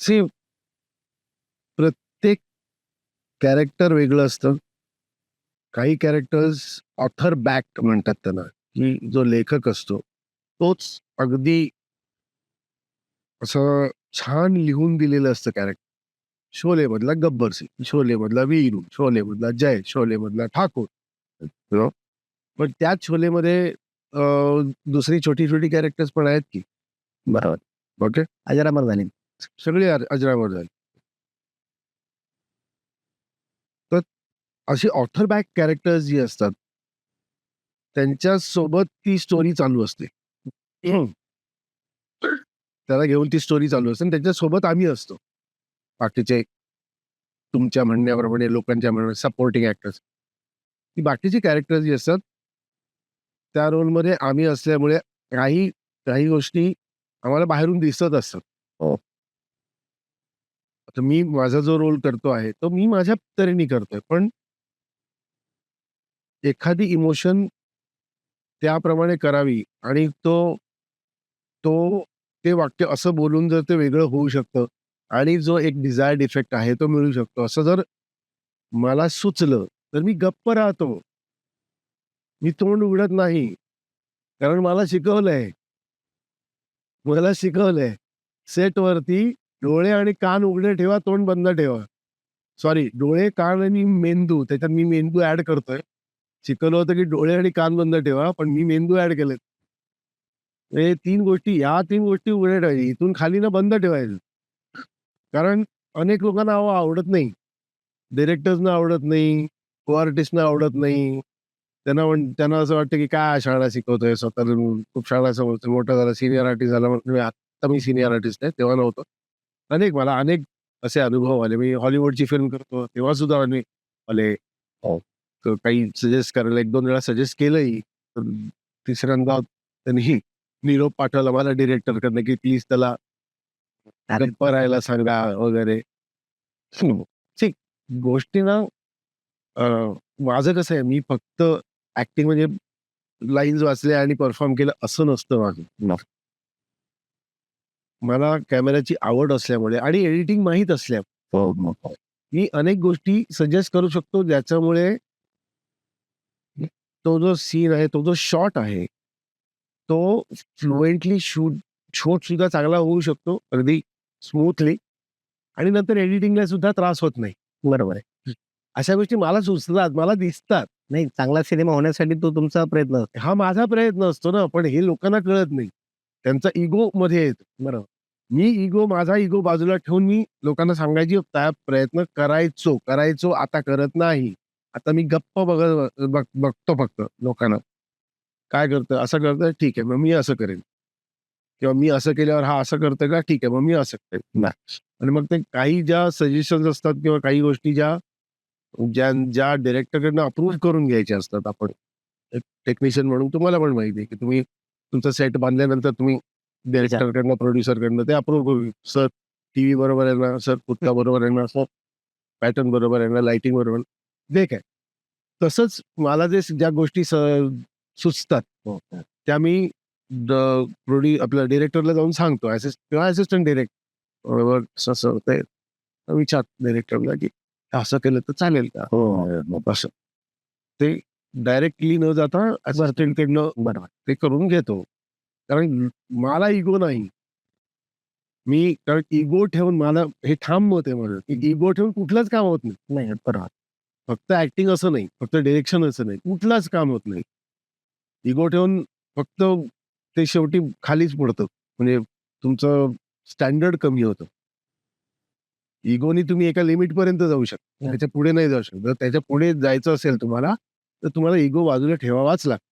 C प्रत्येक character वेगळं असतं. काही कॅरेक्टर्स ऑथर बॅक म्हणतात त्यांना. की जो लेखक असतो तोच अगदी असं छान लिहून दिलेलं असतं कॅरेक्टर शोले मधला गब्बर सिंग शोले मधला वीरू शोले मधला जय शोले मधला ठाकूर? पण त्याच शोलेमध्ये दुसरी छोटी छोटी कॅरेक्टर्स पण आहेत की. बरोबर. ओके अजरामर झाले. सगळे अर- अजरामर झाले. तर अशी ऑथर बॅक कॅरेक्टर्स जी असतात त्यांच्यासोबत ती स्टोरी चालू असते. त्याला घेऊन ती स्टोरी चालू असते आणि त्यांच्यासोबत आम्ही असतो. बाकीचे तुमच्या म्हणण्याप्रमाणे लोकांच्या म्हणण्या सपोर्टिंग ऍक्टर्स ती बाकीची कॅरेक्टर्स जी असतात त्या रोलमध्ये आम्ही असल्यामुळे काही काही गोष्टी आम्हाला बाहेरून दिसत असतात. हो. तर मी माझा जो रोल करतो आहे तो मी माझ्या तऱ्हेने करतोय. पण एखादी इमोशन त्याप्रमाणे करावी आणि तो तो ते वाक्य असं बोलून जर ते वेगळं होऊ शकतं आणि जो एक डिझायर्ड इफेक्ट आहे तो मिळू शकतो. असं जर मला सुचलं तर मी गप्प राहतो. मी तोंड उघडत नाही. कारण मला शिकवलंय. मला शिकवलंय. सेटवरती डोळे आणि कान उघडे ठेवा तोंड बंद ठेवा. सॉरी डोळे कान आणि मेंदू त्याच्यात मी मेंदू ऍड करतोय. शिकवलं होतं की डोळे आणि कान बंद ठेवा पण मी मेंदू ऍड केलेत. हे तीन गोष्टी या तीन गोष्टी उघड्या ठेवायची इथून खाली ना बंद ठेवायचं. कारण अनेक लोकांना अहो आवडत नाही. डिरेक्टर्सना आवडत नाही को आर्टिस्टना आवडत नाही. त्यांना म्हण त्यांना असं वाटतं की काय शाळा शिकवतोय स्वतः खूप शाळा समोर मोठा झाला सिनियर आर्टिस्ट झाला म्हणजे आता मी सिनियर आर्टिस्ट आहे तेव्हा नव्हतं. अनेक मला अनेक असे अनुभव आले. मी हॉलिवूडची फिल्म करतो तेव्हा सुद्धा आम्ही आले काही सजेस्ट करायला एक दोन वेळा सजेस्ट केलंही. तर तिसऱ्यांदा त्यांनी निरोप पाठवला मला डिरेक्टर कडनं की प्लीज त्याला राहायला सांगा वगैरे. ठीक गोष्टी ना अं, माझं कसं आहे मी फक्त ऍक्टिंग म्हणजे लाईन्स वाचल्या आणि परफॉर्म केलं असं नसतं माझं. मला कॅमेऱ्याची आवड असल्यामुळे आणि एडिटिंग माहीत असल्या हो, मी अनेक गोष्टी सजेस्ट करू शकतो ज्याच्यामुळे तो जो सीन आहे तो जो शॉट आहे तो फ्लुएंटली शूट शूट सुद्धा चांगला होऊ शकतो अगदी स्मूथली आणि नंतर एडिटिंगला सुद्धा त्रास होत नाही. बरोबर आहे. अशा गोष्टी मला सुचतात मला दिसतात. नाही चांगला सिनेमा होण्यासाठी तो तुमचा प्रयत्न असतो. हा माझा प्रयत्न असतो ना पण हे लोकांना कळत नाही. त्यांचा इगो मध्ये येतो. बरोबर मी इगो माझा इगो बाजूला ठेवून मी लोकांना सांगायची त्या प्रयत्न करायचो करायचो आता करत नाही. आता मी गप्प बघत बघतो फक्त लोकांना. काय करतं असं करतं ठीक आहे. मग मी असं करेन. किंवा मी असं केल्यावर हा असं करतं का? ठीक आहे. मग मी असं करेन. नाही. आणि मग ते काही ज्या सजेशन्स असतात किंवा काही गोष्टी ज्या ज्या ज्या डिरेक्टरकडनं अप्रूव्ह करून घ्यायच्या असतात आपण. टेक्निशियन म्हणून तुम्हाला पण माहिती आहे की तुम्ही तुमचा सेट बांधल्यानंतर तुम्ही डिरेक्टरकडनं प्रोड्युसरकडनं ते अप्रूव्ह करू सर टीव्ही बरोबर आहे ना? सर कुत्ता बरोबर आहे ना? सर पॅटर्न बरोबर आहे ना? लाइटिंग बरोबर. जे काय तसंच मला जे ज्या गोष्टी सुचतात हो, त्या मी प्रोड्यू आपल्या डिरेक्टरला जाऊन सांगतो. किंवा असिस्टंट डिरेक्टर बरोबर असं होतंय विचार डिरेक्टरला की असं केलं तर चालेल का? हो. असं. ते डायरेक्टली न जाता असिस्टंटकडनं बरोबर. ते करून घेतो. कारण मला इगो नाही. मी कारण इगो ठेवून मला हे ठाम मत आहे माझं. की इगो ठेवून कुठलंच काम होत नाही. नाही बरोबर. फक्त ऍक्टिंग असं नाही फक्त डिरेक्शन असं नाही. कुठलाच काम होत नाही. इगो ठेवून फक्त ते शेवटी खालीच पडतं. म्हणजे तुमचं स्टँडर्ड कमी होतं. इगोनी तुम्ही एका लिमिट पर्यंत जाऊ शकता. त्याच्या पुढे नाही जाऊ शकत. त्याच्या पुढे जायचं असेल तुम्हाला तर तुम्हाला इगो बाजूला ठेवावाच लागतो.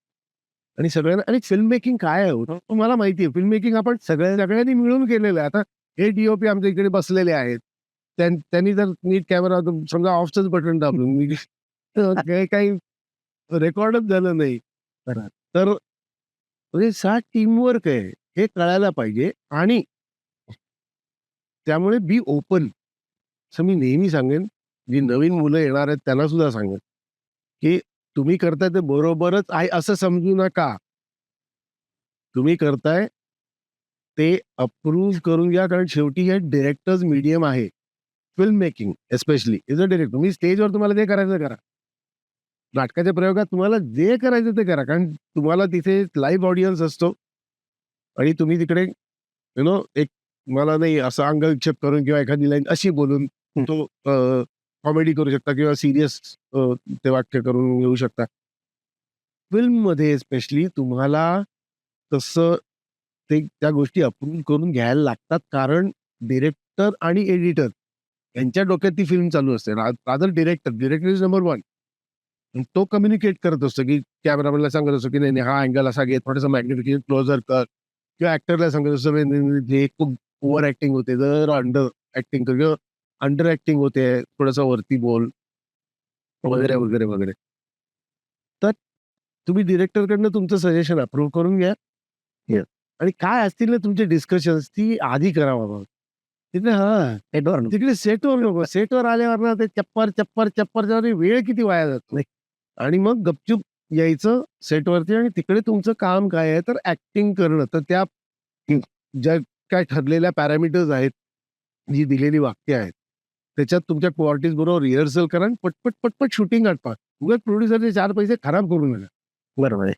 आणि सगळ्यांना आणि फिल्म मेकिंग काय आहे हो? तुम्हाला माहिती आहे फिल्म मेकिंग आपण सगळ्या सगळ्यांनी मिळून केलेलं आहे. आता हे डीओपी आमच्या इकडे बसलेले आहेत. त्यां- त्यांनी जर नीट कॅमेरा समजा ऑफचंच बटन दाबलं. मी काही रेकॉर्डच झालं नाही. तर म्हणजे सा टीमवर्क आहे. हे कळायला पाहिजे. आणि त्यामुळे बी ओपन. असं मी नेहमी सांगेन. जी नवीन मुलं येणार आहेत त्यांना सुद्धा सांगेन. की तुम्ही करताय ते बरोबरच आहे असं समजू नका. तुम्ही करताय ते अप्रूव्ह करून घ्या कारण शेवटी हे डिरेक्टर्स मीडियम आहे. Film making especially is a director मी स्टेजवर तुम्हाला जे करायचं करा. नाटकाच्या प्रयोगात तुम्हाला जे करायचं ते करा कारण तुम्हाला तिथे लाईव्ह ऑडियन्स असतो. आणि तुम्ही तिकडे यु नो एक मला नाही असं अंगविक्षेप करून किंवा एखादी लाईन अशी बोलून तो कॉमेडी करू शकता किंवा सिरियस ते वाक्य करून घेऊ शकता. फिल्ममध्ये स्पेशली तुम्हाला तसं ते त्या गोष्टी अप्रूव्ह करून घ्यायला लागतात. कारण डिरेक्टर आणि एडिटर यांच्या डोक्यात ती फिल्म चालू असते. Rather director director is number one. तो कम्युनिकेट करत असतो की कॅमेरामॅनला सांगत असतो की नाही नाही, हा अँगल असा घे थोडंसं मॅग्निफिकेशन क्लोजर कर. किंवा ऍक्टरला सांगत असतो खूप ओव्हर ऍक्टिंग होते जर अंडर ऍक्टिंग कर. किंवा अंडर ऍक्टिंग होते थोडंसं वरती बोल वगैरे वगैरे वगैरे. तर तुम्ही डिरेक्टरकडनं तुमचं सजेशन अप्रूव्ह करून घ्या. आणि काय असतील ना तुमचे डिस्कशन ती आधी करा बाबा तिथे हा सेटवर नको. तिकडे सेटवर नको. सेटवर आल्यावर ना ते चप्पर चप्पर चप्पर वेळ किती वाया जातो आणि मग गपचूप यायचं सेटवरती आणि तिकडे तुमचं काम काय आहे तर ऍक्टिंग करणं. तर त्या ज्या काय ठरलेल्या पॅरामीटर्स आहेत जी दिलेली वाक्य आहेत त्याच्यात तुमच्या क्वालिटीज बरोबर रिहर्सल करा आणि पटपट पटपट शूटिंग आटपा उगाच प्रोड्युसरचे चार पैसे खराब करू नका बरोबर आहे.